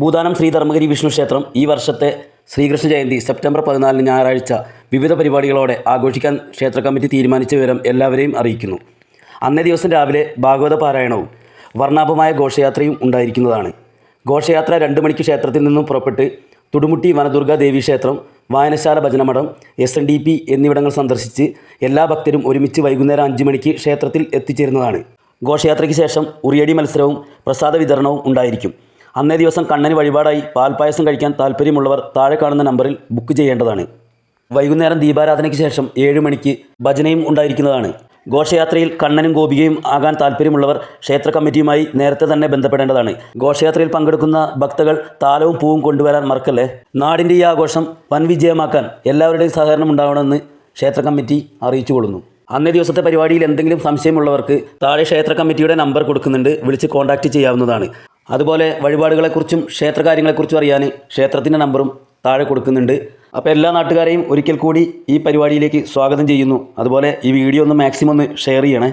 ഭൂതാനം ശ്രീ ധർമ്മഗിരി വിഷ്ണു ക്ഷേത്രം ഈ വർഷത്തെ ശ്രീകൃഷ്ണ ജയന്തി സെപ്റ്റംബർ പതിനാലിന് ഞായറാഴ്ച വിവിധ പരിപാടികളോടെ ആഘോഷിക്കാൻ ക്ഷേത്ര കമ്മിറ്റി തീരുമാനിച്ച വിവരം എല്ലാവരെയും അറിയിക്കുന്നു. അന്നേ ദിവസം രാവിലെ ഭാഗവത പാരായണവും വർണാഭമായ ഘോഷയാത്രയും ഉണ്ടായിരിക്കുന്നതാണ്. ഘോഷയാത്ര രണ്ട് മണിക്ക് ക്ഷേത്രത്തിൽ നിന്നും പുറപ്പെട്ട് തുടുമുട്ടി വനദുർഗ ദേവി ക്ഷേത്രം വായനശാല ഭജനമഠം എസ് എൻ ഡി പി എന്നിവിടങ്ങൾ സന്ദർശിച്ച് എല്ലാ ഭക്തരും ഒരുമിച്ച് വൈകുന്നേരം അഞ്ച് മണിക്ക് ക്ഷേത്രത്തിൽ എത്തിച്ചേരുന്നതാണ്. ഘോഷയാത്രയ്ക്ക് ശേഷം ഉറിയടി മത്സരവും പ്രസാദ വിതരണവും ഉണ്ടായിരിക്കും. അന്നേ ദിവസം കണ്ണന് വഴിപാടായി പാൽപ്പായസം കഴിക്കാൻ താല്പര്യമുള്ളവർ താഴെ കാണുന്ന നമ്പറിൽ ബുക്ക് ചെയ്യേണ്ടതാണ്. വൈകുന്നേരം ദീപാരാധനയ്ക്ക് ശേഷം ഏഴ് മണിക്ക് ഭജനയും ഉണ്ടായിരിക്കുന്നതാണ്. ഘോഷയാത്രയിൽ കണ്ണനും ഗോപികയും ആകാൻ താല്പര്യമുള്ളവർ ക്ഷേത്ര കമ്മിറ്റിയുമായി നേരത്തെ തന്നെ ബന്ധപ്പെടേണ്ടതാണ്. ഘോഷയാത്രയിൽ പങ്കെടുക്കുന്ന ഭക്തകൾ താലവും പൂവും കൊണ്ടുവരാൻ മറക്കല്ലേ? നാടിന്റെ ഈ ആഘോഷം വൻ വിജയമാക്കാൻ എല്ലാവരുടെയും സഹകരണം ഉണ്ടാവണമെന്ന് ക്ഷേത്ര കമ്മിറ്റി അറിയിച്ചു കൊള്ളുന്നു. അന്നേ ദിവസത്തെ പരിപാടിയിൽ എന്തെങ്കിലും സംശയമുള്ളവർക്ക് താഴെ ക്ഷേത്ര കമ്മിറ്റിയുടെ നമ്പർ കൊടുക്കുന്നുണ്ട്. വിളിച്ച് കോൺടാക്റ്റ് ചെയ്യാവുന്നതാണ്. അതുപോലെ വഴിപാടുകളെക്കുറിച്ചും ക്ഷേത്രകാര്യങ്ങളെക്കുറിച്ചും അറിയാൻ ക്ഷേത്രത്തിന്റെ നമ്പറും താഴെ കൊടുക്കുന്നുണ്ട്. അപ്പോൾ എല്ലാ നാട്ടുകാരെയും ഒരിക്കൽ കൂടി ഈ പരിപാടിയിലേക്ക് സ്വാഗതം ചെയ്യുന്നു. അതുപോലെ ഈ വീഡിയോ ഒന്ന് മാക്സിമം ഒന്ന് ഷെയർ ചെയ്യണേ.